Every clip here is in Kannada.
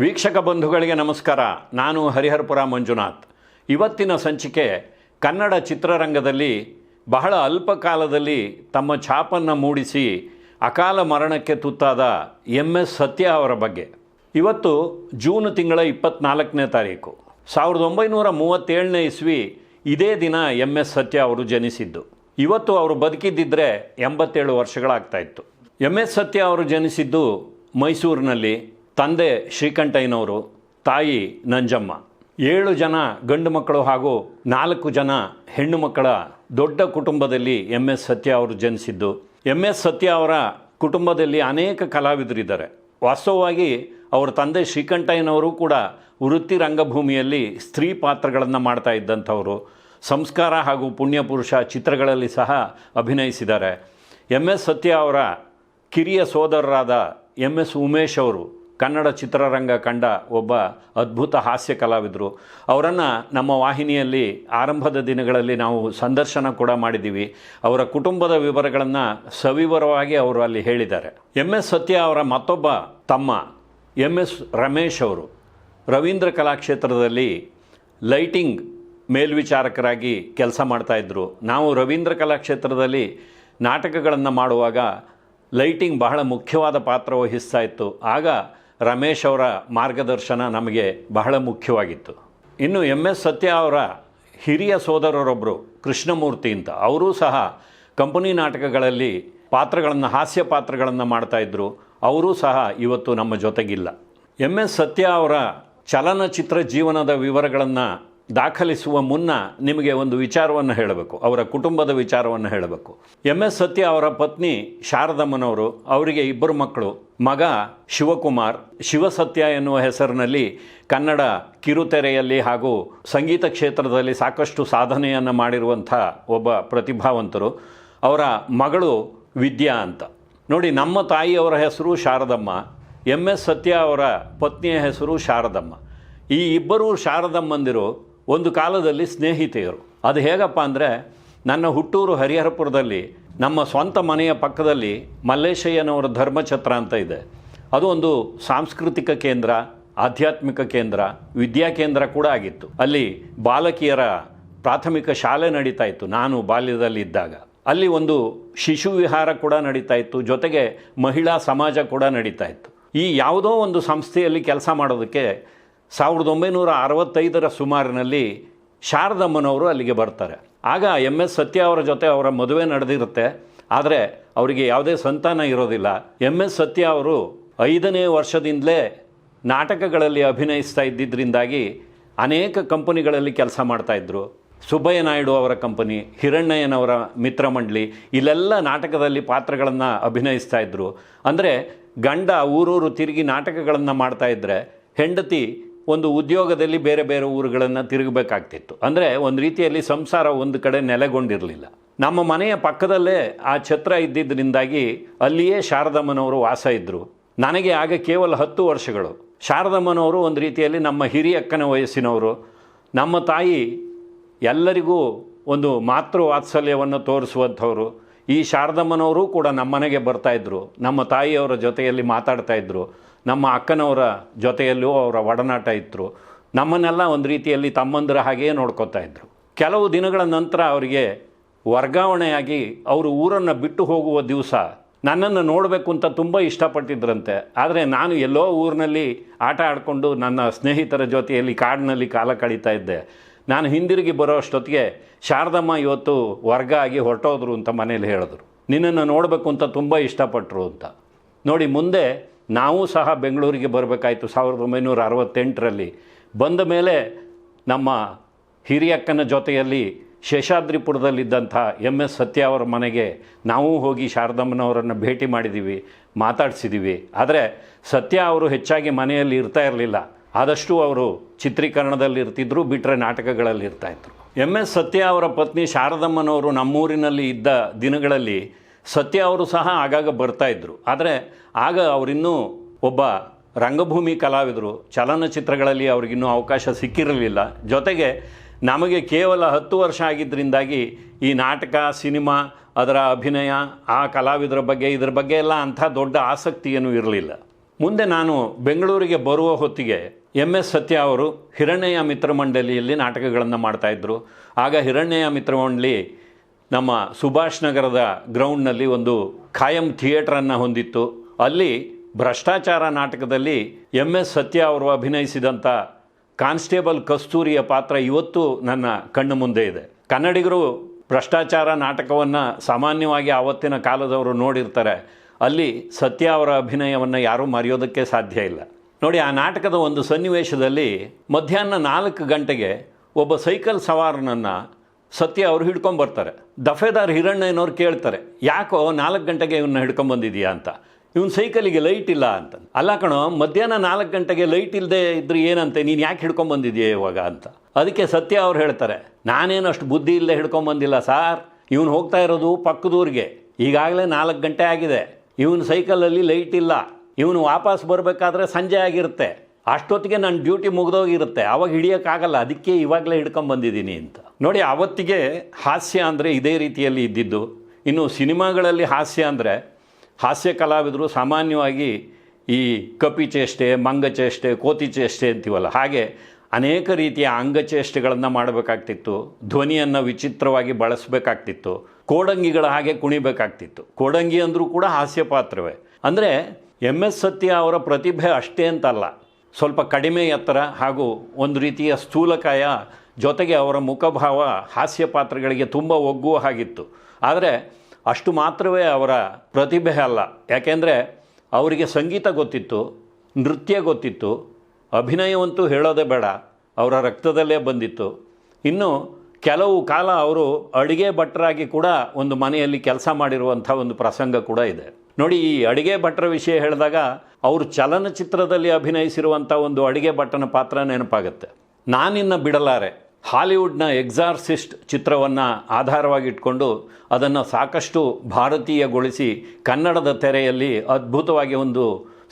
ವೀಕ್ಷಕ ಬಂಧುಗಳಿಗೆ ನಮಸ್ಕಾರ. ನಾನು ಹರಿಹರಪುರ ಮಂಜುನಾಥ್. ಇವತ್ತಿನ ಸಂಚಿಕೆ ಕನ್ನಡ ಚಿತ್ರರಂಗದಲ್ಲಿ ಬಹಳ ಅಲ್ಪ ಕಾಲದಲ್ಲಿ ತಮ್ಮ ಛಾಪನ್ನು ಮೂಡಿಸಿ ಅಕಾಲ ಮರಣಕ್ಕೆ ತುತ್ತಾದ ಎಂ ಎಸ್ ಸತ್ಯ ಅವರ ಬಗ್ಗೆ. ಇವತ್ತು ಜೂನ್ ತಿಂಗಳ ಇಪ್ಪತ್ನಾಲ್ಕನೇ ತಾರೀಕು. ಸಾವಿರದ ಒಂಬೈನೂರ ಮೂವತ್ತೇಳನೇ ಇಸ್ವಿ ಇದೇ ದಿನ ಎಂ ಎಸ್ ಸತ್ಯ ಅವರು ಜನಿಸಿದ್ದು. ಇವತ್ತು ಅವರು ಬದುಕಿದ್ದಿದ್ದರೆ ಎಂಬತ್ತೇಳು ವರ್ಷಗಳಾಗ್ತಾಯಿತ್ತು ಎಂ ಎಸ್ ಸತ್ಯ ಅವರು ಜನಿಸಿದ್ದು ಮೈಸೂರಿನಲ್ಲಿ. ತಂದೆ ಶ್ರೀಕಂಠಯ್ಯನವರು, ತಾಯಿ ನಂಜಮ್ಮ. ಏಳು ಜನ ಗಂಡು ಮಕ್ಕಳು ಹಾಗೂ ನಾಲ್ಕು ಜನ ಹೆಣ್ಣು ಮಕ್ಕಳ ದೊಡ್ಡ ಕುಟುಂಬದಲ್ಲಿ ಎಂ ಎಸ್ ಸತ್ಯ ಅವರು ಜನಿಸಿದ್ದು. ಎಂ ಎಸ್ ಸತ್ಯ ಅವರ ಕುಟುಂಬದಲ್ಲಿ ಅನೇಕ ಕಲಾವಿದರಿದ್ದಾರೆ. ವಾಸ್ತವವಾಗಿ ಅವರ ತಂದೆ ಶ್ರೀಕಂಠಯ್ಯನವರು ಕೂಡ ವೃತ್ತಿ ರಂಗಭೂಮಿಯಲ್ಲಿ ಸ್ತ್ರೀ ಪಾತ್ರಗಳನ್ನು ಮಾಡ್ತಾ ಇದ್ದಂಥವರು. ಸಂಸ್ಕಾರ ಹಾಗೂ ಪುಣ್ಯಪುರುಷ ಚಿತ್ರಗಳಲ್ಲಿ ಸಹ ಅಭಿನಯಿಸಿದ್ದಾರೆ. ಎಂ ಎಸ್ ಸತ್ಯ ಅವರ ಕಿರಿಯ ಸೋದರರಾದ ಎಂ ಎಸ್ ಉಮೇಶ್ ಅವರು ಕನ್ನಡ ಚಿತ್ರರಂಗ ಕಂಡ ಒಬ್ಬ ಅದ್ಭುತ ಹಾಸ್ಯ ಕಲಾವಿದರು. ಅವರನ್ನು ನಮ್ಮ ವಾಹಿನಿಯಲ್ಲಿ ಆರಂಭದ ದಿನಗಳಲ್ಲಿ ನಾವು ಸಂದರ್ಶನ ಕೂಡ ಮಾಡಿದ್ದೀವಿ. ಅವರ ಕುಟುಂಬದ ವಿವರಗಳನ್ನು ಸವಿವರವಾಗಿ ಅವರು ಅಲ್ಲಿ ಹೇಳಿದ್ದಾರೆ. ಎಂ ಎಸ್ ಸತ್ಯ ಅವರ ಮತ್ತೊಬ್ಬ ತಮ್ಮ ಎಂ ಎಸ್ ರಮೇಶ್ ಅವರು. ರವೀಂದ್ರ ಕಲಾಕ್ಷೇತ್ರದಲ್ಲಿ ಲೈಟಿಂಗ್ ಮೇಲ್ವಿಚಾರಕರಾಗಿ ಕೆಲಸ ಮಾಡ್ತಾಯಿದ್ರು ನಾವು ರವೀಂದ್ರ ಕಲಾಕ್ಷೇತ್ರದಲ್ಲಿ ನಾಟಕಗಳನ್ನು ಮಾಡುವಾಗ ಲೈಟಿಂಗ್ ಬಹಳ ಮುಖ್ಯವಾದ ಪಾತ್ರ ವಹಿಸ್ತಾ ಇತ್ತು. ಆಗ ರಮೇಶ್ ಅವರ ಮಾರ್ಗದರ್ಶನ ನಮಗೆ ಬಹಳ ಮುಖ್ಯವಾಗಿತ್ತು. ಇನ್ನು ಎಂ ಎಸ್ ಸತ್ಯ ಅವರ ಹಿರಿಯ ಸೋದರರೊಬ್ಬರು ಕೃಷ್ಣಮೂರ್ತಿ ಅಂತ, ಅವರೂ ಸಹ ಕಂಪನಿ ನಾಟಕಗಳಲ್ಲಿ ಪಾತ್ರಗಳನ್ನು, ಹಾಸ್ಯ ಪಾತ್ರಗಳನ್ನು ಮಾಡ್ತಾಯಿದ್ರು ಅವರೂ ಸಹ ಇವತ್ತು ನಮ್ಮ ಜೊತೆಗಿಲ್ಲ. ಎಂ ಎಸ್ ಸತ್ಯ ಅವರ ಚಲನಚಿತ್ರ ಜೀವನದ ವಿವರಗಳನ್ನು ದಾಖಲಿಸುವ ಮುನ್ನ ನಿಮಗೆ ಒಂದು ವಿಚಾರವನ್ನು ಹೇಳಬೇಕು. ಅವರ ಕುಟುಂಬದ ವಿಚಾರವನ್ನು ಹೇಳಬೇಕು. ಎಂ ಎಸ್ ಸತ್ಯ ಅವರ ಪತ್ನಿ ಶಾರದಮ್ಮನವರು, ಅವರಿಗೆ ಇಬ್ಬರು ಮಕ್ಕಳು. ಮಗ ಶಿವಕುಮಾರ್, ಶಿವಸತ್ಯ ಎನ್ನುವ ಹೆಸರಿನಲ್ಲಿ ಕನ್ನಡ ಕಿರುತೆರೆಯಲ್ಲಿ ಹಾಗೂ ಸಂಗೀತ ಕ್ಷೇತ್ರದಲ್ಲಿ ಸಾಕಷ್ಟು ಸಾಧನೆಯನ್ನು ಮಾಡಿರುವಂಥ ಒಬ್ಬ ಪ್ರತಿಭಾವಂತರು. ಅವರ ಮಗಳು ವಿದ್ಯಾ ಅಂತ. ನೋಡಿ, ನಮ್ಮ ತಾಯಿಯವರ ಹೆಸರು ಶಾರದಮ್ಮ ಎಂ ಎಸ್ ಸತ್ಯ ಅವರ ಪತ್ನಿಯ ಹೆಸರು ಶಾರದಮ್ಮ. ಈ ಇಬ್ಬರು ಶಾರದಮ್ಮಂದಿರು ಒಂದು ಕಾಲದಲ್ಲಿ ಸ್ನೇಹಿತೆಯರು. ಅದು ಹೇಗಪ್ಪ ಅಂದರೆ, ನನ್ನ ಹುಟ್ಟೂರು ಹರಿಹರಪುರದಲ್ಲಿ, ನಮ್ಮ ಸ್ವಂತ ಮನೆಯ ಪಕ್ಕದಲ್ಲಿ ಮಲ್ಲೇಶಯ್ಯನವರ ಧರ್ಮಛತ್ರ ಅಂತ ಇದೆ. ಅದು ಒಂದು ಸಾಂಸ್ಕೃತಿಕ ಕೇಂದ್ರ, ಆಧ್ಯಾತ್ಮಿಕ ಕೇಂದ್ರ, ವಿದ್ಯಾ ಕೇಂದ್ರ ಕೂಡ ಆಗಿತ್ತು. ಅಲ್ಲಿ ಬಾಲಕಿಯರ ಪ್ರಾಥಮಿಕ ಶಾಲೆ ನಡೀತಾ ಇತ್ತು, ನಾನು ಬಾಲ್ಯದಲ್ಲಿ ಇದ್ದಾಗ ಅಲ್ಲಿ ಒಂದು ಶಿಶು ವಿಹಾರ ಕೂಡ ನಡೀತಾ ಇತ್ತು, ಜೊತೆಗೆ ಮಹಿಳಾ ಸಮಾಜ ಕೂಡ ನಡೀತಾ ಇತ್ತು. ಈ ಯಾವುದೋ ಒಂದು ಸಂಸ್ಥೆಯಲ್ಲಿ ಕೆಲಸ ಮಾಡೋದಕ್ಕೆ ಸಾವಿರದ ಒಂಬೈನೂರ ಅರವತ್ತೈದರ ಸುಮಾರಿನಲ್ಲಿ ಶಾರದಮ್ಮನವರು ಅಲ್ಲಿಗೆ ಬರ್ತಾರೆ. ಆಗ ಎಂ ಎಸ್ ಸತ್ಯ ಅವರ ಜೊತೆ ಅವರ ಮದುವೆ ನಡೆದಿರುತ್ತೆ. ಆದರೆ ಅವರಿಗೆ ಯಾವುದೇ ಸಂತಾನ ಇರೋದಿಲ್ಲ. ಎಂ ಎಸ್ ಸತ್ಯ ಅವರು ಐದನೇ ವರ್ಷದಿಂದಲೇ ನಾಟಕಗಳಲ್ಲಿ ಅಭಿನಯಿಸ್ತಾ ಇದ್ದಿದ್ದರಿಂದಾಗಿ ಅನೇಕ ಕಂಪನಿಗಳಲ್ಲಿ ಕೆಲಸ ಮಾಡ್ತಾಯಿದ್ರು ಸುಬ್ಬಯ್ಯ ನಾಯ್ಡು ಅವರ ಕಂಪನಿ ಹಿರಣ್ಣಯ್ಯನವರ ಮಿತ್ರ ಮಂಡಳಿ, ಇಲ್ಲೆಲ್ಲ ನಾಟಕದಲ್ಲಿ ಪಾತ್ರಗಳನ್ನು ಅಭಿನಯಿಸ್ತಾ ಇದ್ದರು ಅಂದರೆ ಗಂಡ ಊರೂರು ತಿರುಗಿ ನಾಟಕಗಳನ್ನು ಮಾಡ್ತಾಯಿದ್ರೆ ಹೆಂಡತಿ ಒಂದು ಉದ್ಯೋಗದಲ್ಲಿ ಬೇರೆ ಬೇರೆ ಊರುಗಳನ್ನು ತಿರುಗಬೇಕಾಗ್ತಿತ್ತು. ಅಂದರೆ ಒಂದು ರೀತಿಯಲ್ಲಿ ಸಂಸಾರ ಒಂದು ಕಡೆ ನೆಲೆಗೊಂಡಿರಲಿಲ್ಲ. ನಮ್ಮ ಮನೆಯ ಪಕ್ಕದಲ್ಲೇ ಆ ಛತ್ರ ಇದ್ದಿದ್ದರಿಂದಾಗಿ ಅಲ್ಲಿಯೇ ಶಾರದಮ್ಮನವರು ವಾಸ ಇದ್ದರು ನನಗೆ ಆಗ ಕೇವಲ ಹತ್ತು ವರ್ಷಗಳು. ಶಾರದಮ್ಮನವರು ಒಂದು ರೀತಿಯಲ್ಲಿ ನಮ್ಮ ಹಿರಿಯಕ್ಕನ ವಯಸ್ಸಿನವರು. ನಮ್ಮ ತಾಯಿ ಎಲ್ಲರಿಗೂ ಒಂದು ಮಾತೃ ವಾತ್ಸಲ್ಯವನ್ನು ತೋರಿಸುವಂಥವ್ರು. ಈ ಶಾರದಮ್ಮನವರು ಕೂಡ ನಮ್ಮನೆಗೆ ಬರ್ತಾಯಿದ್ರು ನಮ್ಮ ತಾಯಿಯವರ ಜೊತೆಯಲ್ಲಿ ಮಾತಾಡ್ತಾಯಿದ್ರು ನಮ್ಮ ಅಕ್ಕನವರ ಜೊತೆಯಲ್ಲೂ ಅವರ ಒಡನಾಟ ಇತ್ತು ನಮ್ಮನ್ನೆಲ್ಲ ಒಂದು ರೀತಿಯಲ್ಲಿ ತಮ್ಮಂದರ ಹಾಗೆಯೇ ನೋಡ್ಕೋತಾ ಇದ್ದರು ಕೆಲವು ದಿನಗಳ ನಂತರ ಅವರಿಗೆ ವರ್ಗಾವಣೆಯಾಗಿ ಅವರು ಊರನ್ನು ಬಿಟ್ಟು ಹೋಗುವ ದಿವಸ ನನ್ನನ್ನು ನೋಡಬೇಕು ಅಂತ ತುಂಬ ಇಷ್ಟಪಟ್ಟಿದ್ರಂತೆ. ಆದರೆ ನಾನು ಎಲ್ಲೋ ಊರಿನಲ್ಲಿ ಆಟ ಆಡಿಕೊಂಡು ನನ್ನ ಸ್ನೇಹಿತರ ಜೊತೆಯಲ್ಲಿ ಕಾಡಿನಲ್ಲಿ ಕಾಲ ಕಳೀತಾ ಇದ್ದೆ. ನಾನು ಹಿಂದಿರುಗಿ ಬರೋ ಅಷ್ಟೊತ್ತಿಗೆ ಶಾರದಮ್ಮ ಇವತ್ತು ವರ್ಗ ಆಗಿ ಹೊರಟೋದ್ರು ಅಂತ ಮನೇಲಿ ಹೇಳಿದ್ರು. ನಿನ್ನನ್ನು ನೋಡಬೇಕು ಅಂತ ತುಂಬ ಇಷ್ಟಪಟ್ಟರು ಅಂತ. ನೋಡಿ, ಮುಂದೆ ನಾವು ಸಹ ಬೆಂಗಳೂರಿಗೆ ಬರಬೇಕಾಯಿತು ಸಾವಿರದ ಒಂಬೈನೂರ ಅರವತ್ತೆಂಟರಲ್ಲಿ. ಬಂದ ಮೇಲೆ ನಮ್ಮ ಹಿರಿಯಕ್ಕನ ಜೊತೆಯಲ್ಲಿ ಶೇಷಾದ್ರಿಪುರದಲ್ಲಿದ್ದಂಥ ಎಂ ಎಸ್ ಸತ್ಯ ಅವರ ಮನೆಗೆ ನಾವು ಹೋಗಿ ಶಾರದಮ್ಮನವರನ್ನು ಭೇಟಿ ಮಾಡಿದ್ದೀವಿ ಮಾತಾಡಿಸಿದ್ದೀವಿ ಆದರೆ ಸತ್ಯ ಅವರು ಹೆಚ್ಚಾಗಿ ಮನೆಯಲ್ಲಿ ಇರ್ತಾ ಇರಲಿಲ್ಲ. ಆದಷ್ಟು ಅವರು ಚಿತ್ರೀಕರಣದಲ್ಲಿ ಇರ್ತಿದ್ರು ಬಿಟ್ಟರೆ ನಾಟಕಗಳಲ್ಲಿ ಇರ್ತಾಯಿದ್ರು ಎಂ ಎಸ್ ಸತ್ಯ ಅವರ ಪತ್ನಿ ಶಾರದಮ್ಮನವರು ನಮ್ಮೂರಿನಲ್ಲಿ ಇದ್ದ ದಿನಗಳಲ್ಲಿ ಸತ್ಯ ಅವರು ಸಹ ಆಗಾಗ ಬರ್ತಾಯಿದ್ರು ಆದರೆ ಆಗ ಅವರಿನ್ನೂ ಒಬ್ಬ ರಂಗಭೂಮಿ ಕಲಾವಿದರು. ಚಲನಚಿತ್ರಗಳಲ್ಲಿ ಅವ್ರಿಗಿನ್ನೂ ಅವಕಾಶ ಸಿಕ್ಕಿರಲಿಲ್ಲ. ಜೊತೆಗೆ ನಮಗೆ ಕೇವಲ ಹತ್ತು ವರ್ಷ ಆಗಿದ್ದರಿಂದಾಗಿ ಈ ನಾಟಕ, ಸಿನಿಮಾ, ಅದರ ಅಭಿನಯ, ಆ ಕಲಾವಿದರ ಬಗ್ಗೆ, ಇದರ ಬಗ್ಗೆ ಎಲ್ಲ ಅಂಥ ದೊಡ್ಡ ಆಸಕ್ತಿ ಇರಲಿಲ್ಲ. ಮುಂದೆ ನಾನು ಬೆಂಗಳೂರಿಗೆ ಬರುವ ಹೊತ್ತಿಗೆ ಎಂ ಎಸ್ ಸತ್ಯ ಅವರು ಹಿರಣ್ಯಯ ಮಿತ್ರಮಂಡಲಿಯಲ್ಲಿ ನಾಟಕಗಳನ್ನು ಮಾಡ್ತಾಯಿದ್ರು ಆಗ ಹಿರಣ್ಯಯ ಮಿತ್ರಮಂಡಲಿ ನಮ್ಮ ಸುಭಾಷ್ ನಗರದ ಗ್ರೌಂಡ್ನಲ್ಲಿ ಒಂದು ಖಾಯಂ ಥಿಯೇಟ್ರನ್ನು ಹೊಂದಿತ್ತು. ಅಲ್ಲಿ ಭ್ರಷ್ಟಾಚಾರ ನಾಟಕದಲ್ಲಿ ಎಂ ಎಸ್ ಸತ್ಯ ಅವರು ಅಭಿನಯಿಸಿದಂಥ ಕಾನ್ಸ್ಟೇಬಲ್ ಕಸ್ತೂರಿಯ ಪಾತ್ರ ಇವತ್ತು ನನ್ನ ಕಣ್ಣು ಮುಂದೆ ಇದೆ. ಕನ್ನಡಿಗರು ಭ್ರಷ್ಟಾಚಾರ ನಾಟಕವನ್ನು ಸಾಮಾನ್ಯವಾಗಿ ಆವತ್ತಿನ ಕಾಲದವರು ನೋಡಿರ್ತಾರೆ. ಅಲ್ಲಿ ಸತ್ಯ ಅವರ ಅಭಿನಯವನ್ನು ಯಾರೂ ಮರೆಯೋದಕ್ಕೆ ಸಾಧ್ಯ ಇಲ್ಲ. ನೋಡಿ, ಆ ನಾಟಕದ ಒಂದು ಸನ್ನಿವೇಶದಲ್ಲಿ ಮಧ್ಯಾಹ್ನ ನಾಲ್ಕು ಗಂಟೆಗೆ ಒಬ್ಬ ಸೈಕಲ್ ಸವಾರನನ್ನು ಸತ್ಯ ಅವರು ಹಿಡ್ಕೊಂಬರ್ತಾರೆ ದಫೇದಾರ್ ಹಿರಣ್ಣಯ್ಯನವ್ರು ಕೇಳ್ತಾರೆ, ಯಾಕೋ ನಾಲ್ಕು ಗಂಟೆಗೆ ಇವನ್ನ ಹಿಡ್ಕೊಂಬಂದಿದೀಯಾ ಅಂತ? ಇವನ್ ಸೈಕಲಿಗೆ ಲೈಟ್ ಇಲ್ಲ ಅಂತ. ಅಲ್ಲ ಕಣೋ, ಮಧ್ಯಾಹ್ನ ನಾಲ್ಕು ಗಂಟೆಗೆ ಲೈಟ್ ಇಲ್ಲದೆ ಇದ್ರೆ ಏನಂತೆ? ನೀನು ಯಾಕೆ ಹಿಡ್ಕೊಂಬಂದಿದೀಯ ಇವಾಗ ಅಂತ? ಅದಕ್ಕೆ ಸತ್ಯ ಅವ್ರು ಹೇಳ್ತಾರೆ, ನಾನೇನು ಅಷ್ಟು ಬುದ್ಧಿ ಇಲ್ಲದೆ ಹಿಡ್ಕೊಂಬಂದಿಲ್ಲ ಸಾರ್. ಇವನು ಹೋಗ್ತಾ ಇರೋದು ಪಕ್ಕದೂರಿಗೆ ಈಗಾಗಲೇ ನಾಲ್ಕು ಗಂಟೆ ಆಗಿದೆ. ಇವನ ಸೈಕಲಲ್ಲಿ ಲೈಟ್ ಇಲ್ಲ. ಇವನು ವಾಪಸ್ ಬರಬೇಕಾದ್ರೆ ಸಂಜೆ ಆಗಿರುತ್ತೆ. ಅಷ್ಟೊತ್ತಿಗೆ ನನ್ನ ಡ್ಯೂಟಿ ಮುಗಿದೋಗಿರುತ್ತೆ ಆವಾಗ ಹಿಡಿಯೋಕ್ಕಾಗಲ್ಲ, ಅದಕ್ಕೆ ಇವಾಗಲೇ ಹಿಡ್ಕೊಂಬಂದಿದ್ದೀನಿ ಅಂತ. ನೋಡಿ ಆವತ್ತಿಗೆ ಹಾಸ್ಯ ಅಂದರೆ ಇದೇ ರೀತಿಯಲ್ಲಿ ಇದ್ದಿದ್ದು. ಇನ್ನು ಸಿನಿಮಾಗಳಲ್ಲಿ ಹಾಸ್ಯ ಅಂದರೆ, ಹಾಸ್ಯ ಕಲಾವಿದರು ಸಾಮಾನ್ಯವಾಗಿ ಈ ಕಪಿ ಚೇಷ್ಟೆ ಮಂಗಚೇಷ್ಟೆ ಕೋತಿ ಚೇಷ್ಟೆ ಅಂತೀವಲ್ಲ, ಹಾಗೆ ಅನೇಕ ರೀತಿಯ ಅಂಗಚೇಷ್ಟೆಗಳನ್ನು ಮಾಡಬೇಕಾಗ್ತಿತ್ತು, ಧ್ವನಿಯನ್ನು ವಿಚಿತ್ರವಾಗಿ ಬಳಸಬೇಕಾಗ್ತಿತ್ತು, ಕೋಡಂಗಿಗಳ ಹಾಗೆ ಕುಣಿಬೇಕಾಗ್ತಿತ್ತು. ಕೋಡಂಗಿ ಅಂದರೂ ಕೂಡ ಹಾಸ್ಯ ಪಾತ್ರವೇ. ಅಂದರೆ ಎಂ ಎಸ್ ಸತ್ಯ ಅವರ ಪ್ರತಿಭೆ ಅಷ್ಟೇ ಅಂತಲ್ಲ. ಸ್ವಲ್ಪ ಕಡಿಮೆ ಎತ್ತರ ಹಾಗೂ ಒಂದು ರೀತಿಯ ಸ್ಥೂಲಕಾಯ ಜೊತೆಗೆ ಅವರ ಮುಖಭಾವ, ಹಾಸ್ಯ ಪಾತ್ರಗಳಿಗೆ ತುಂಬ ಒಗ್ಗುವ ಹಾಗಿತ್ತು. ಆದರೆ ಅಷ್ಟು ಮಾತ್ರವೇ ಅವರ ಪ್ರತಿಭೆ ಅಲ್ಲ. ಯಾಕೆಂದರೆ ಅವರಿಗೆ ಸಂಗೀತ ಗೊತ್ತಿತ್ತು, ನೃತ್ಯ ಗೊತ್ತಿತ್ತು, ಅಭಿನಯವಂತೂ ಹೇಳೋದೇ ಬೇಡ, ಅವರ ರಕ್ತದಲ್ಲೇ ಬಂದಿತ್ತು. ಇನ್ನು ಕೆಲವು ಕಾಲ ಅವರು ಅಡುಗೆ ಭಟ್ಟರಾಗಿ ಕೂಡ ಒಂದು ಮನೆಯಲ್ಲಿ ಕೆಲಸ ಮಾಡಿರುವಂಥ ಒಂದು ಪ್ರಸಂಗ ಕೂಡ ಇದೆ. ನೋಡಿ, ಈ ಅಡುಗೆ ಭಟ್ರ ವಿಷಯ ಹೇಳಿದಾಗ ಅವರು ಚಲನಚಿತ್ರದಲ್ಲಿ ಅಭಿನಯಿಸಿರುವಂಥ ಒಂದು ಅಡುಗೆ ಭಟ್ಟನ ಪಾತ್ರ ನೆನಪಾಗುತ್ತೆ. ನಾನಿನ್ನು ಬಿಡಲಾರೆ. ಹಾಲಿವುಡ್ನ ಎಕ್ಸಾರ್ಸಿಸ್ಟ್ ಚಿತ್ರವನ್ನು ಆಧಾರವಾಗಿಟ್ಕೊಂಡು ಅದನ್ನು ಸಾಕಷ್ಟು ಭಾರತೀಯಗೊಳಿಸಿ ಕನ್ನಡದ ತೆರೆಯಲ್ಲಿ ಅದ್ಭುತವಾಗಿ ಒಂದು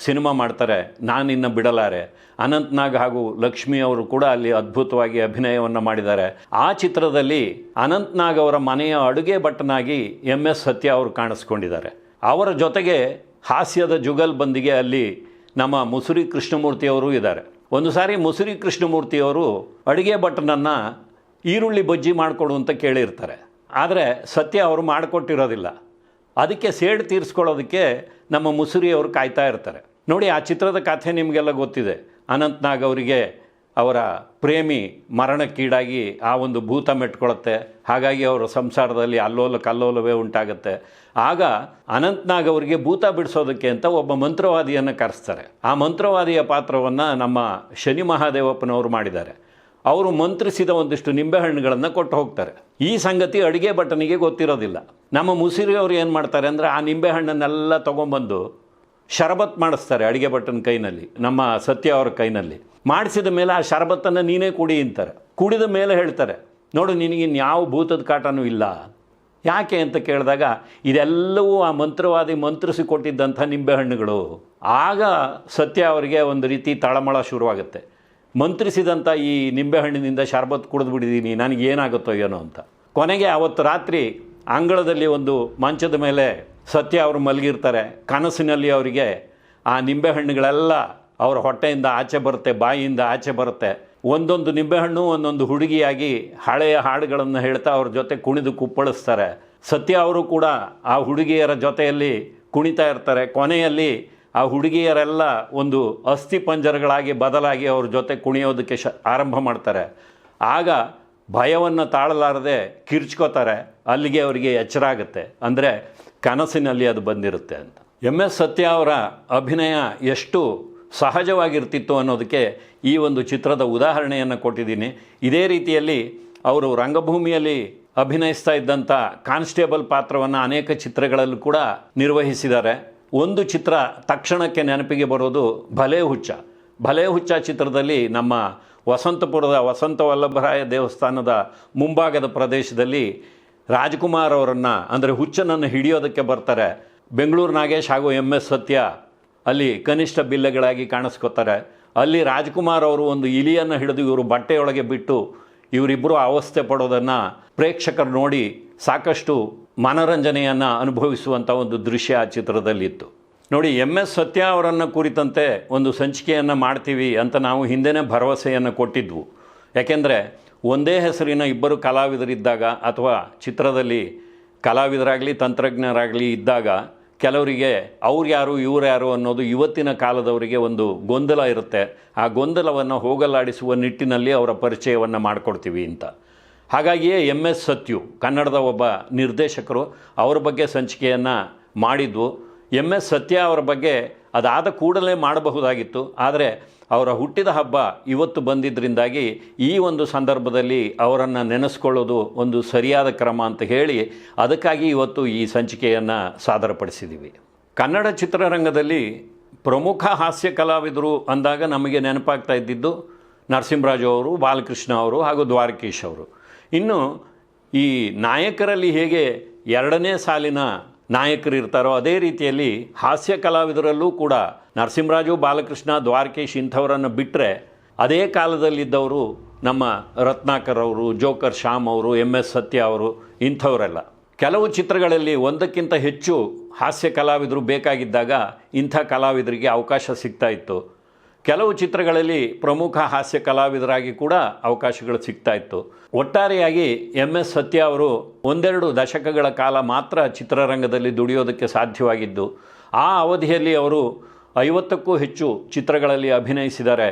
ಸಿನಿಮಾ ಮಾಡ್ತಾರೆ. ನಾನಿನ್ನ ಬಿಡಲಾರೆ. ಅನಂತ್ನಾಗ್ ಹಾಗೂ ಲಕ್ಷ್ಮಿ ಅವರು ಕೂಡ ಅಲ್ಲಿ ಅದ್ಭುತವಾಗಿ ಅಭಿನಯವನ್ನು ಮಾಡಿದ್ದಾರೆ. ಆ ಚಿತ್ರದಲ್ಲಿ ಅನಂತ್ನಾಗ್ ಅವರ ಮನೆಯ ಅಡುಗೆ ಭಟ್ಟನಾಗಿ ಎಂ ಎಸ್ ಸತ್ಯ ಅವರು ಕಾಣಿಸ್ಕೊಂಡಿದ್ದಾರೆ. ಅವರ ಜೊತೆಗೆ ಹಾಸ್ಯದ ಜುಗಲ್ ಬಂದಿಗೆ ಅಲ್ಲಿ ನಮ್ಮ ಮುಸುರಿ ಕೃಷ್ಣಮೂರ್ತಿಯವರು ಇದ್ದಾರೆ. ಒಂದು ಸಾರಿ ಮುಸುರಿ ಕೃಷ್ಣಮೂರ್ತಿಯವರು ಅಡುಗೆ ಭಟ್ಟನನ್ನು ಈರುಳ್ಳಿ ಬಜ್ಜಿ ಮಾಡಿಕೊಡು ಅಂತ ಕೇಳಿರ್ತಾರೆ. ಆದರೆ ಸತ್ಯ ಅವರು ಮಾಡಿಕೊಟ್ಟಿರೋದಿಲ್ಲ. ಅದಕ್ಕೆ ಸೇಡು ತೀರಿಸ್ಕೊಳ್ಳೋದಕ್ಕೆ ನಮ್ಮ ಮುಸುರಿಯವರು ಕಾಯ್ತಾ ಇರ್ತಾರೆ. ನೋಡಿ, ಆ ಚಿತ್ರದ ಕಥೆ ನಿಮಗೆಲ್ಲ ಗೊತ್ತಿದೆ. ಅನಂತ್ನಾಗ್ ಅವರಿಗೆ ಅವರ ಪ್ರೇಮಿ ಮರಣಕ್ಕೀಡಾಗಿ ಆ ಒಂದು ಭೂತ ಮೆಟ್ಕೊಳ್ಳುತ್ತೆ. ಹಾಗಾಗಿ ಅವರ ಸಂಸಾರದಲ್ಲಿ ಅಲ್ಲೋಲ ಕಲ್ಲೋಲವೇ ಉಂಟಾಗುತ್ತೆ. ಆಗ ಅನಂತ್ನಾಗ್ ಅವರಿಗೆ ಭೂತ ಬಿಡಿಸೋದಕ್ಕೆ ಅಂತ ಒಬ್ಬ ಮಂತ್ರವಾದಿಯನ್ನು ಕರೆಸ್ತಾರೆ. ಆ ಮಂತ್ರವಾದಿಯ ಪಾತ್ರವನ್ನು ನಮ್ಮ ಶನಿ ಮಹಾದೇವಪ್ಪನವರು ಮಾಡಿದ್ದಾರೆ. ಅವರು ಮಂತ್ರಿಸಿದ ಒಂದಿಷ್ಟು ನಿಂಬೆಹಣ್ಣುಗಳನ್ನು ಕೊಟ್ಟು ಹೋಗ್ತಾರೆ. ಈ ಸಂಗತಿ ಅಡುಗೆ ಭಟ್ಟನಿಗೆ ಗೊತ್ತಿರೋದಿಲ್ಲ. ನಮ್ಮ ಮುಸಿರಿಯವರು ಏನು ಮಾಡ್ತಾರೆ ಅಂದರೆ ಆ ನಿಂಬೆಹಣ್ಣನ್ನೆಲ್ಲ ತೊಗೊಂಬಂದು ಶರಬತ್ ಮಾಡಿಸ್ತಾರೆ ಅಡುಗೆ ಭಟ್ಟನ ಕೈನಲ್ಲಿ, ನಮ್ಮ ಸತ್ಯ ಅವರ ಕೈನಲ್ಲಿ. ಮಾಡಿಸಿದ ಮೇಲೆ ಆ ಶರಬತ್ತನ್ನು ನೀನೇ ಕುಡಿ ಅಂತಾರೆ. ಕುಡಿದ ಮೇಲೆ ಹೇಳ್ತಾರೆ, ನೋಡು ನಿನಗಿನ್ಯಾವ ಭೂತದ ಕಾಟನೂ ಇಲ್ಲ. ಯಾಕೆ ಅಂತ ಕೇಳಿದಾಗ, ಇದೆಲ್ಲವೂ ಆ ಮಂತ್ರವಾದಿ ಮಂತ್ರಿಸಿ ಕೊಟ್ಟಿದ್ದಂಥ ನಿಂಬೆಹಣ್ಣುಗಳು. ಆಗ ಸತ್ಯ ಅವರಿಗೆ ಒಂದು ರೀತಿ ತಳಮಳ ಶುರುವಾಗುತ್ತೆ. ಮಂತ್ರಿಸಿದಂಥ ಈ ನಿಂಬೆಹಣ್ಣಿನಿಂದ ಶರಬತ್ ಕುಡಿದು ನನಗೆ ಏನಾಗುತ್ತೋ ಏನೋ ಅಂತ. ಕೊನೆಗೆ ಅವತ್ತು ರಾತ್ರಿ ಅಂಗಳದಲ್ಲಿ ಒಂದು ಮಂಚದ ಮೇಲೆ ಸತ್ಯ ಅವರು ಮಲಗಿರ್ತಾರೆ. ಕನಸಿನಲ್ಲಿ ಅವರಿಗೆ ಆ ನಿಂಬೆಹಣ್ಣುಗಳೆಲ್ಲ ಅವರ ಹೊಟ್ಟೆಯಿಂದ ಆಚೆ ಬರುತ್ತೆ, ಬಾಯಿಯಿಂದ ಆಚೆ ಬರುತ್ತೆ. ಒಂದೊಂದು ನಿಂಬೆಹಣ್ಣು, ಒಂದೊಂದು ಹುಡುಗಿಯಾಗಿ ಹಳೆಯ ಹಾಡುಗಳನ್ನು ಹೇಳ್ತಾ ಅವ್ರ ಜೊತೆ ಕುಣಿದು ಕುಪ್ಪಳಿಸ್ತಾರೆ. ಸತ್ಯ ಅವರು ಕೂಡ ಆ ಹುಡುಗಿಯರ ಜೊತೆಯಲ್ಲಿ ಕುಣಿತಾ ಇರ್ತಾರೆ. ಕೊನೆಯಲ್ಲಿ ಆ ಹುಡುಗಿಯರೆಲ್ಲ ಒಂದು ಅಸ್ಥಿ ಪಂಜರಗಳಾಗಿ ಬದಲಾಗಿ ಅವ್ರ ಜೊತೆ ಕುಣಿಯೋದಕ್ಕೆ ಶ ಆರಂಭ ಮಾಡ್ತಾರೆ. ಆಗ ಭಯವನ್ನು ತಾಳಲಾರದೆ ಕಿರ್ಚ್ಕೋತಾರೆ. ಅಲ್ಲಿಗೆ ಅವರಿಗೆ ಎಚ್ಚರ ಆಗುತ್ತೆ. ಅಂದರೆ ಕನಸಿನಲ್ಲಿ ಅದು ಬಂದಿರುತ್ತೆ ಅಂತ. ಎಂ ಎಸ್ ಸತ್ಯ ಅವರ ಅಭಿನಯ ಎಷ್ಟು ಸಹಜವಾಗಿರ್ತಿತ್ತು ಅನ್ನೋದಕ್ಕೆ ಈ ಒಂದು ಚಿತ್ರದ ಉದಾಹರಣೆಯನ್ನು ಕೊಟ್ಟಿದ್ದೀನಿ. ಇದೇ ರೀತಿಯಲ್ಲಿ ಅವರು ರಂಗಭೂಮಿಯಲ್ಲಿ ಅಭಿನಯಿಸ್ತಾ ಇದ್ದಂಥ ಕಾನ್ಸ್ಟೇಬಲ್ ಪಾತ್ರವನ್ನು ಅನೇಕ ಚಿತ್ರಗಳಲ್ಲೂ ಕೂಡ ನಿರ್ವಹಿಸಿದ್ದಾರೆ. ಒಂದು ಚಿತ್ರ ತಕ್ಷಣಕ್ಕೆ ನೆನಪಿಗೆ ಬರೋದು ಭಲೇ ಹುಚ್ಚ. ಭಲೆ ಹುಚ್ಚ ಚಿತ್ರದಲ್ಲಿ ನಮ್ಮ ವಸಂತಪುರದ ವಸಂತ ವಲ್ಲಭರಾಯ ದೇವಸ್ಥಾನದ ಮುಂಭಾಗದ ಪ್ರದೇಶದಲ್ಲಿ ರಾಜ್ಕುಮಾರ್ ಅವರನ್ನು, ಅಂದರೆ ಹುಚ್ಚನನ್ನು ಹಿಡಿಯೋದಕ್ಕೆ ಬರ್ತಾರೆ. ಬೆಂಗಳೂರು ನಾಗೇಶ್ ಹಾಗೂ ಎಂ ಎಸ್ ಸತ್ಯ ಅಲ್ಲಿ ಕನಿಷ್ಠ ಬಿಲ್ಲೆಗಳಾಗಿ ಕಾಣಿಸ್ಕೋತಾರೆ. ಅಲ್ಲಿ ರಾಜ್ಕುಮಾರ್ ಅವರು ಒಂದು ಇಲಿಯನ್ನು ಹಿಡಿದು ಇವರು ಬಟ್ಟೆಯೊಳಗೆ ಬಿಟ್ಟು ಇವರಿಬ್ಬರು ಅವಸ್ಥೆ ಪಡೋದನ್ನು ಪ್ರೇಕ್ಷಕರು ನೋಡಿ ಸಾಕಷ್ಟು ಮನರಂಜನೆಯನ್ನು ಅನುಭವಿಸುವಂಥ ಒಂದು ದೃಶ್ಯ ಆ ಚಿತ್ರದಲ್ಲಿತ್ತು. ನೋಡಿ ಎಂ ಎಸ್ ಸತ್ಯ ಅವರನ್ನು ಕುರಿತಂತೆ ಒಂದು ಸಂಚಿಕೆಯನ್ನು ಮಾಡ್ತೀವಿ ಅಂತ ನಾವು ಹಿಂದೆನೇ ಭರವಸೆಯನ್ನು ಕೊಟ್ಟಿದ್ವು. ಯಾಕೆಂದರೆ ಒಂದೇ ಹೆಸರಿನ ಇಬ್ಬರು ಕಲಾವಿದರಿದ್ದಾಗ ಅಥವಾ ಚಿತ್ರದಲ್ಲಿ ಕಲಾವಿದರಾಗಲಿ, ತಂತ್ರಜ್ಞರಾಗಲಿ ಇದ್ದಾಗ ಕೆಲವರಿಗೆ ಅವ್ರು ಯಾರು, ಇವ್ರು ಯಾರು ಅನ್ನೋದು ಇವತ್ತಿನ ಕಾಲದವರಿಗೆ ಒಂದು ಗೊಂದಲ ಇರುತ್ತೆ. ಆ ಗೊಂದಲವನ್ನು ಹೋಗಲಾಡಿಸುವ ನಿಟ್ಟಿನಲ್ಲಿ ಅವರ ಪರಿಚಯವನ್ನು ಮಾಡಿಕೊಡ್ತೀವಿ ಅಂತ. ಹಾಗಾಗಿಯೇ ಎಂ ಎಸ್ ಸತ್ಯು, ಕನ್ನಡದ ಒಬ್ಬ ನಿರ್ದೇಶಕರು, ಅವರ ಬಗ್ಗೆ ಸಂಚಿಕೆಯನ್ನು ಮಾಡಿದ್ವು ಎಂ ಎಸ್ ಸತ್ಯ ಅವರ ಬಗ್ಗೆ ಅದಾದ ಕೂಡಲೇ ಮಾಡಬಹುದಾಗಿತ್ತು. ಆದರೆ ಅವರ ಹುಟ್ಟಿದ ಹಬ್ಬ ಇವತ್ತು ಬಂದಿದ್ದರಿಂದಾಗಿ ಈ ಒಂದು ಸಂದರ್ಭದಲ್ಲಿ ಅವರನ್ನು ನೆನೆಸ್ಕೊಳ್ಳೋದು ಒಂದು ಸರಿಯಾದ ಕ್ರಮ ಅಂತ ಹೇಳಿ ಅದಕ್ಕಾಗಿ ಇವತ್ತು ಈ ಸಂಚಿಕೆಯನ್ನು ಸಾದರಪಡಿಸಿದ್ದೀವಿ ಕನ್ನಡ ಚಿತ್ರರಂಗದಲ್ಲಿ ಪ್ರಮುಖ ಹಾಸ್ಯ ಕಲಾವಿದರು ಅಂದಾಗ ನಮಗೆ ನೆನಪಾಗ್ತಾ ಇದ್ದಿದ್ದು ನರಸಿಂಹರಾಜು ಅವರು, ಬಾಲಕೃಷ್ಣ ಅವರು ಹಾಗೂ ದ್ವಾರಕೀಶ್ ಅವರು. ಇನ್ನು ಈ ನಾಯಕರಲ್ಲಿ ಹೇಗೆ ಎರಡನೇ ಸಾಲಿನ ನಾಯಕರು ಇರ್ತಾರೋ ಅದೇ ರೀತಿಯಲ್ಲಿ ಹಾಸ್ಯ ಕಲಾವಿದರಲ್ಲೂ ಕೂಡ ನರಸಿಂಹರಾಜು, ಬಾಲಕೃಷ್ಣ, ದ್ವಾರಕೇಶ್ ಇಂಥವರನ್ನು ಬಿಟ್ಟರೆ ಅದೇ ಕಾಲದಲ್ಲಿದ್ದವರು ನಮ್ಮ ರತ್ನಾಕರ್ ಅವರು, ಜೋಕರ್ ಶ್ಯಾಮ್ ಅವರು ಎಂ ಎಸ್ ಸತ್ಯ ಅವರು ಇಂಥವರೆಲ್ಲ. ಕೆಲವು ಚಿತ್ರಗಳಲ್ಲಿ ಒಂದಕ್ಕಿಂತ ಹೆಚ್ಚು ಹಾಸ್ಯ ಕಲಾವಿದರು ಬೇಕಾಗಿದ್ದಾಗ ಇಂಥ ಕಲಾವಿದರಿಗೆ ಅವಕಾಶ ಸಿಗ್ತಾ ಇತ್ತು. ಕೆಲವು ಚಿತ್ರಗಳಲ್ಲಿ ಪ್ರಮುಖ ಹಾಸ್ಯ ಕಲಾವಿದರಾಗಿ ಕೂಡ ಅವಕಾಶಗಳು ಸಿಗ್ತಾ ಇತ್ತು. ಒಟ್ಟಾರೆಯಾಗಿ ಎಂ ಎಸ್ ಸತ್ಯ ಅವರು ಒಂದೆರಡು ದಶಕಗಳ ಕಾಲ ಮಾತ್ರ ಚಿತ್ರರಂಗದಲ್ಲಿ ದುಡಿಯೋದಕ್ಕೆ ಸಾಧ್ಯವಾಗಿದ್ದು, ಆ ಅವಧಿಯಲ್ಲಿ ಅವರು ಐವತ್ತಕ್ಕೂ ಹೆಚ್ಚು ಚಿತ್ರಗಳಲ್ಲಿ ಅಭಿನಯಿಸಿದ್ದಾರೆ.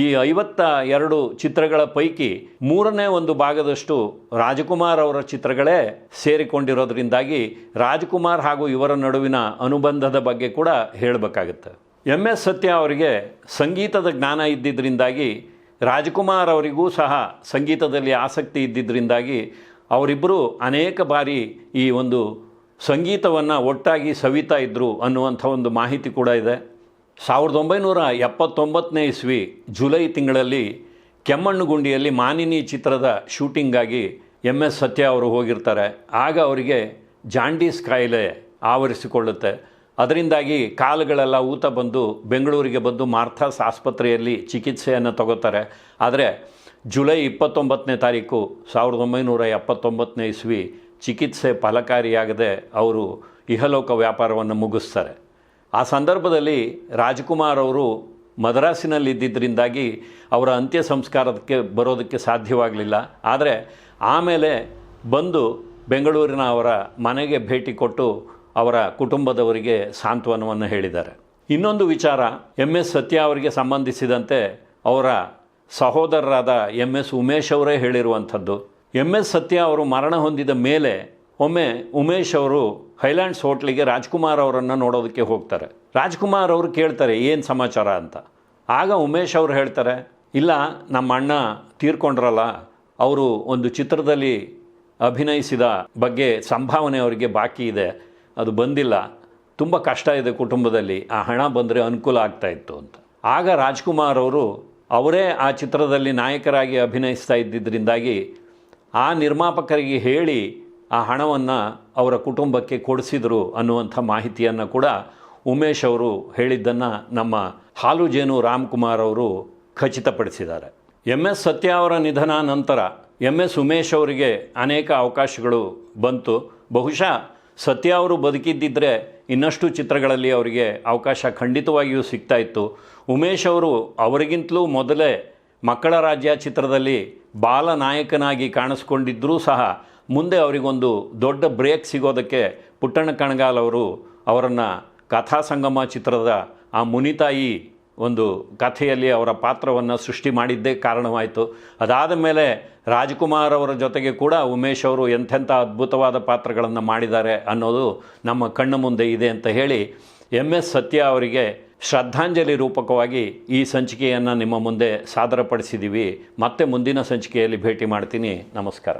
ಈ ಐವತ್ತ ಎರಡು ಚಿತ್ರಗಳ ಪೈಕಿ ಮೂರನೇ ಒಂದು ಭಾಗದಷ್ಟು ರಾಜಕುಮಾರ್ ಅವರ ಚಿತ್ರಗಳೇ ಸೇರಿಕೊಂಡಿರೋದ್ರಿಂದಾಗಿ ರಾಜ್ಕುಮಾರ್ ಹಾಗೂ ಇವರ ನಡುವಿನ ಅನುಬಂಧದ ಬಗ್ಗೆ ಕೂಡ ಹೇಳಬೇಕಾಗುತ್ತೆ. ಎಂ ಎಸ್ ಸತ್ಯ ಅವರಿಗೆ ಸಂಗೀತದ ಜ್ಞಾನ ಇದ್ದಿದ್ದರಿಂದಾಗಿ ರಾಜ್ಕುಮಾರ್ ಅವರಿಗೂ ಸಹ ಸಂಗೀತದಲ್ಲಿ ಆಸಕ್ತಿ ಇದ್ದಿದ್ದರಿಂದಾಗಿ ಅವರಿಬ್ಬರು ಅನೇಕ ಬಾರಿ ಈ ಒಂದು ಸಂಗೀತವನ್ನು ಒಟ್ಟಾಗಿ ಸವಿತಾ ಇದ್ದರು ಅನ್ನುವಂಥ ಒಂದು ಮಾಹಿತಿ ಕೂಡ ಇದೆ. ಸಾವಿರದ ಒಂಬೈನೂರ ಎಪ್ಪತ್ತೊಂಬತ್ತನೇ ಇಸ್ವಿ ಜುಲೈ ತಿಂಗಳಲ್ಲಿ ಕೆಮ್ಮಣ್ಣುಗುಂಡಿಯಲ್ಲಿ ಮಾನಿನಿ ಚಿತ್ರದ ಶೂಟಿಂಗಾಗಿ ಎಂ ಎಸ್ ಸತ್ಯ ಅವರು ಹೋಗಿರ್ತಾರೆ. ಆಗ ಅವರಿಗೆ ಜಾಂಡೀಸ್ ಕಾಯಿಲೆ ಆವರಿಸಿಕೊಳ್ಳುತ್ತೆ. ಅದರಿಂದಾಗಿ ಕಾಲುಗಳೆಲ್ಲ ಊತ ಬಂದು ಬೆಂಗಳೂರಿಗೆ ಬಂದು ಮಾರ್ಥಾಸ್ ಆಸ್ಪತ್ರೆಯಲ್ಲಿ ಚಿಕಿತ್ಸೆಯನ್ನು ತಗೋತಾರೆ. ಆದರೆ ಜುಲೈ ಇಪ್ಪತ್ತೊಂಬತ್ತನೇ ತಾರೀಕು ಸಾವಿರದ ಒಂಬೈನೂರ ಎಪ್ಪತ್ತೊಂಬತ್ತನೇ ಇಸ್ವಿ ಚಿಕಿತ್ಸೆ ಫಲಕಾರಿಯಾಗದೆ ಅವರು ಇಹಲೋಕ ವ್ಯಾಪಾರವನ್ನು ಮುಗಿಸ್ತಾರೆ. ಆ ಸಂದರ್ಭದಲ್ಲಿ ರಾಜ್ಕುಮಾರ್ ಅವರು ಮದ್ರಾಸಿನಲ್ಲಿದ್ದರಿಂದಾಗಿ ಅವರ ಅಂತ್ಯ ಸಂಸ್ಕಾರಕ್ಕೆ ಬರೋದಕ್ಕೆ ಸಾಧ್ಯವಾಗಲಿಲ್ಲ. ಆದರೆ ಆಮೇಲೆ ಬಂದು ಬೆಂಗಳೂರಿನ ಅವರ ಮನೆಗೆ ಭೇಟಿ ಕೊಟ್ಟು ಅವರ ಕುಟುಂಬದವರಿಗೆ ಸಾಂತ್ವನವನ್ನು ಹೇಳಿದ್ದಾರೆ. ಇನ್ನೊಂದು ವಿಚಾರ ಎಂ ಎಸ್ ಸತ್ಯ ಅವರಿಗೆ ಸಂಬಂಧಿಸಿದಂತೆ ಅವರ ಸಹೋದರರಾದ ಎಂ ಎಸ್ ಉಮೇಶ್ ಅವರೇ ಹೇಳಿರುವಂಥದ್ದು. ಎಂ ಎಸ್ ಸತ್ಯ ಅವರು ಮರಣ ಹೊಂದಿದ ಮೇಲೆ ಒಮ್ಮೆ ಉಮೇಶ್ ಅವರು ಹೈಲ್ಯಾಂಡ್ಸ್ ಹೋಟ್ಲಿಗೆ ರಾಜ್ಕುಮಾರ್ ಅವರನ್ನು ನೋಡೋದಕ್ಕೆ ಹೋಗ್ತಾರೆ. ರಾಜ್ಕುಮಾರ್ ಅವರು ಕೇಳ್ತಾರೆ, ಏನು ಸಮಾಚಾರ ಅಂತ? ಆಗ ಉಮೇಶ್ ಅವರು ಹೇಳ್ತಾರೆ, ಇಲ್ಲ, ನಮ್ಮ ಅಣ್ಣ ತೀರ್ಕೊಂಡ್ರಲ್ಲ, ಅವರು ಒಂದು ಚಿತ್ರದಲ್ಲಿ ಅಭಿನಯಿಸಿದ ಬಗ್ಗೆ ಸಂಭಾವನೆ ಅವರಿಗೆ ಬಾಕಿ ಇದೆ. ಅದು ಬಂದಿಲ್ಲ. ತುಂಬ ಕಷ್ಟ ಇದೆ ಕುಟುಂಬದಲ್ಲಿ. ಆ ಹಣ ಬಂದರೆ ಅನುಕೂಲ ಆಗ್ತಾ ಇತ್ತು ಅಂತ. ಆಗ ರಾಜ್ಕುಮಾರ್ ಅವರು ಅವರೇ ಆ ಚಿತ್ರದಲ್ಲಿ ನಾಯಕರಾಗಿ ಅಭಿನಯಿಸ್ತಾ ಇದ್ದಿದ್ದರಿಂದಾಗಿ ಆ ನಿರ್ಮಾಪಕರಿಗೆ ಹೇಳಿ ಆ ಹಣವನ್ನು ಅವರ ಕುಟುಂಬಕ್ಕೆ ಕೊಡಿಸಿದರು ಅನ್ನುವಂಥ ಮಾಹಿತಿಯನ್ನು ಕೂಡ ಉಮೇಶ್ ಅವರು ಹೇಳಿದ್ದನ್ನು ನಮ್ಮ ಹಾಲು ಜೇನು ರಾಮ್ಕುಮಾರ್ ಅವರು ಖಚಿತಪಡಿಸಿದ್ದಾರೆ. ಎಂ ಎಸ್ ಸತ್ಯ ಅವರ ನಿಧನ ನಂತರ ಎಂ ಎಸ್ ಉಮೇಶ್ ಅವರಿಗೆ ಅನೇಕ ಅವಕಾಶಗಳು ಬಂತು. ಬಹುಶಃ ಸತ್ಯ ಅವರು ಬದುಕಿದ್ದಿದ್ದರೆ ಇನ್ನಷ್ಟು ಚಿತ್ರಗಳಲ್ಲಿ ಅವರಿಗೆ ಅವಕಾಶ ಖಂಡಿತವಾಗಿಯೂ ಸಿಗ್ತಾ ಇತ್ತು. ಉಮೇಶ್ ಅವರು ಅವರಿಗಿಂತಲೂ ಮೊದಲೇ ಮಕ್ಕಳ ರಾಜ್ಯ ಚಿತ್ರದಲ್ಲಿ ಬಾಲನಾಯಕನಾಗಿ ಕಾಣಿಸ್ಕೊಂಡಿದ್ದರೂ ಸಹ ಮುಂದೆ ಅವರಿಗೊಂದು ದೊಡ್ಡ ಬ್ರೇಕ್ ಸಿಗೋದಕ್ಕೆ ಪುಟ್ಟಣ್ಣ ಕಣಗಾಲ್ ಅವರು ಅವರನ್ನು ಕಥಾಸಂಗಮ ಚಿತ್ರದ ಆ ಮುನಿತಾಯಿ ಒಂದು ಕಥೆಯಲ್ಲಿ ಅವರ ಪಾತ್ರವನ್ನು ಸೃಷ್ಟಿ ಮಾಡಿದ್ದೇ ಕಾರಣವಾಯಿತು. ಅದಾದ ಮೇಲೆ ರಾಜ್ಕುಮಾರ್ ಅವರ ಜೊತೆಗೆ ಕೂಡ ಉಮೇಶ್ ಅವರು ಎಂಥೆಂಥ ಅದ್ಭುತವಾದ ಪಾತ್ರಗಳನ್ನು ಮಾಡಿದ್ದಾರೆ ಅನ್ನೋದು ನಮ್ಮ ಕಣ್ಣು ಮುಂದೆ ಇದೆ ಅಂತ ಹೇಳಿ ಎಂ ಎಸ್ ಸತ್ಯ ಅವರಿಗೆ ಶ್ರದ್ಧಾಂಜಲಿ ರೂಪಕವಾಗಿ ಈ ಸಂಚಿಕೆಯನ್ನು ನಿಮ್ಮ ಮುಂದೆ ಸಾದರಪಡಿಸಿದ್ದೀವಿ ಮತ್ತೆ ಮುಂದಿನ ಸಂಚಿಕೆಯಲ್ಲಿ ಭೇಟಿ ಮಾಡ್ತೀನಿ. ನಮಸ್ಕಾರ.